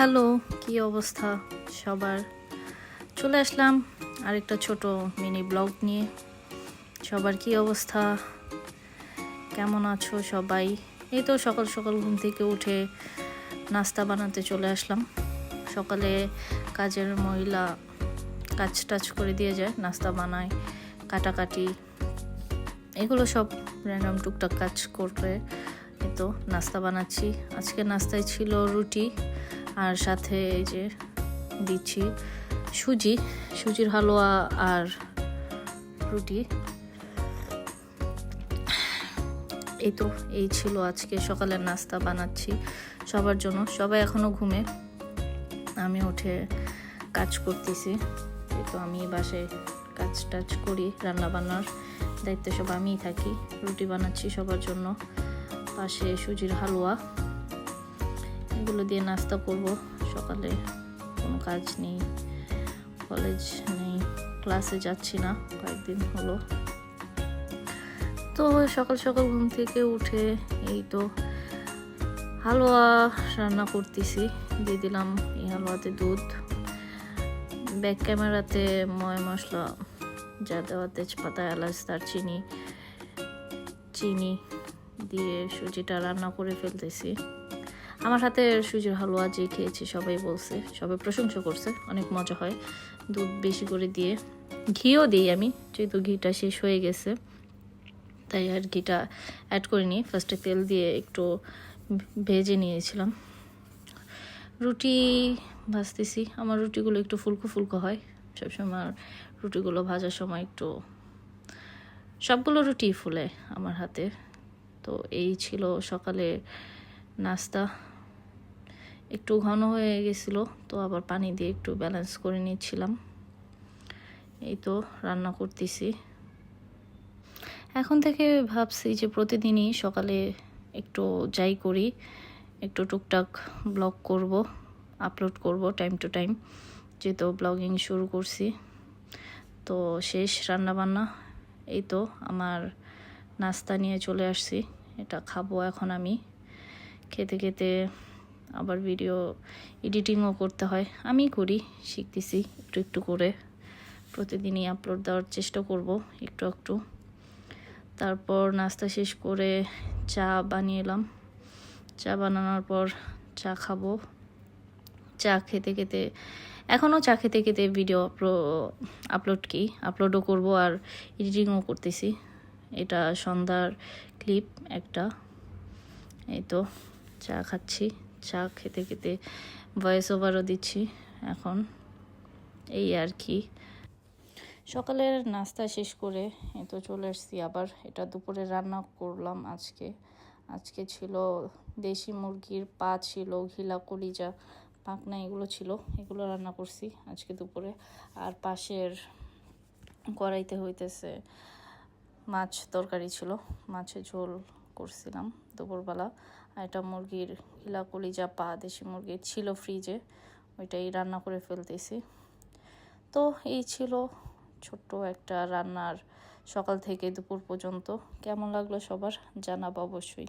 Hello, কি অবস্থা সবার? চলে আসলাম আরেকটা ছোট মিনি ব্লগ নিয়ে। সবার কি অবস্থা? কেমন আছো সবাই? এই তো সকাল সকাল ঘুম থেকে উঠে নাস্তা বানাতে চলে আসলাম। সকালে কাজের মহিলা কাজ টাজ করে দিয়ে যায়, নাস্তা বানায়, কাটাকাটি। এগুলো সব র্যান্ডম টুকটাক কাজ করে এই তো নাস্তা বানাচ্ছি। আজকে নাস্তায় ছিল রুটি আর সাথে এই যে দিচ্ছি সুজি, সুজির হালুয়া আর রুটি। এই তো, এই ছিল আজকে সকালের নাস্তা বানাচ্ছি সবার জন্য। সবাই এখনও ঘুমে। আমি উঠে কাজ করতেছি। এই তো আমি বাসায় কাজ টাজ করি রান্না বান্নার দায়িত্ব সব আমিই থাকি। রুটি বানাচ্ছি সবার জন্য। পাশে সুজির হালুয়া। এগুলো দিয়ে নাস্তা করব। সকালে কোনো কাজ নেই, কলেজ নেই, ক্লাসে যাচ্ছি না, কয়েকদিন হলো। তো সকাল সকাল ঘুম থেকে উঠে এই তো হালুয়া রান্না করতেছি। দিয়ে দিলাম এই হালুয়াতে দুধ। ব্যাক ক্যামেরাতে ময় মশলা, যা দেওয়া তেজপাতা, এলাচ, দারচিনি, চিনি দিয়ে সুজিটা রান্না করে ফেলতেছি। আমার হাতে সুজির হালুয়া যে খেয়েছি, সবাই বলছে, সবাই প্রশংসা করছে, অনেক মজা হয়। দুধ বেশি করে দিয়ে ঘিও দিই আমি, যেহেতু ঘিটা শেষ হয়ে গেছে। তাই আর ঘিটা অ্যাড করিনি ফার্স্টে তেল দিয়ে একটু ভেজে নিয়েছিলাম। রুটি ভাজতেছি, আমার রুটিগুলো একটু ফুলকো ফুলকো হয়। সবসময় রুটিগুলো ভাজার সময় একটু, সবগুলো রুটি ফুলে আমার হাতে। তো এই ছিল সকালে নাস্তা। একটু ঘন হয়ে গেছিল, তো আবার পানি দিয়ে একটু ব্যালেন্স করে নিচ্ছিলাম। এই তো রান্না করতেছি। এখন থেকে ভাবছি যে প্রতিদিনই সকালে একটু যাই করি, একটু টুকটাক ব্লগ করব আপলোড করব টাইম টু টাইম যেহেতু ব্লগিং শুরু করছি। তো শেষ রান্না বান্না এই তো আমার নাস্তা নিয়ে চলে আসছি। এটা খাব এখন আমি। খেতে খেতে আবার ভিডিও এডিটিংও করতে হয়। আমি করি, শিখতেছি একটু একটু করে। প্রতিদিনই আপলোড দেওয়ার চেষ্টা করব একটু একটু। তারপর নাস্তা শেষ করে চা বানিয়ে এলাম। চা বানানোর পর চা খাব। চা খেতে খেতে এখনও চা খেতে খেতে ভিডিও আপলোড কি? আপলোডও করব আর এডিটিংও করতেছি। এটা সন্ধ্যার ক্লিপ একটা। এই তো, চা খাচ্ছি। চা খেতে খেতে ভয়েস ওভারও দিচ্ছি এখন। এই আর কি। সকালের নাস্তা শেষ করে এই তো চলে আসছি আবার। এটা দুপুরে রান্না করলাম আজকে। আজকে ছিল দেশি মুরগির পা ছিল, ঘিলা কলিজা পাকনা এগুলো ছিল। এগুলো রান্না করছি আজকে দুপুরে। আর পাশের কড়াইতে হইতেছে মাছ তরকারি ছিল। মাছের ঝোল করছিলাম দুপুরবেলা। আর এটা মুরগির হিলা কলিজা পা দেশি মুরগির ছিল ফ্রিজে ওইটাই রান্না করে ফেলতেছি। তো এই ছিল ছোট্ট একটা রান্নার সকাল থেকে দুপুর পর্যন্ত। কেমন লাগল সবার? জানাব অবশ্যই।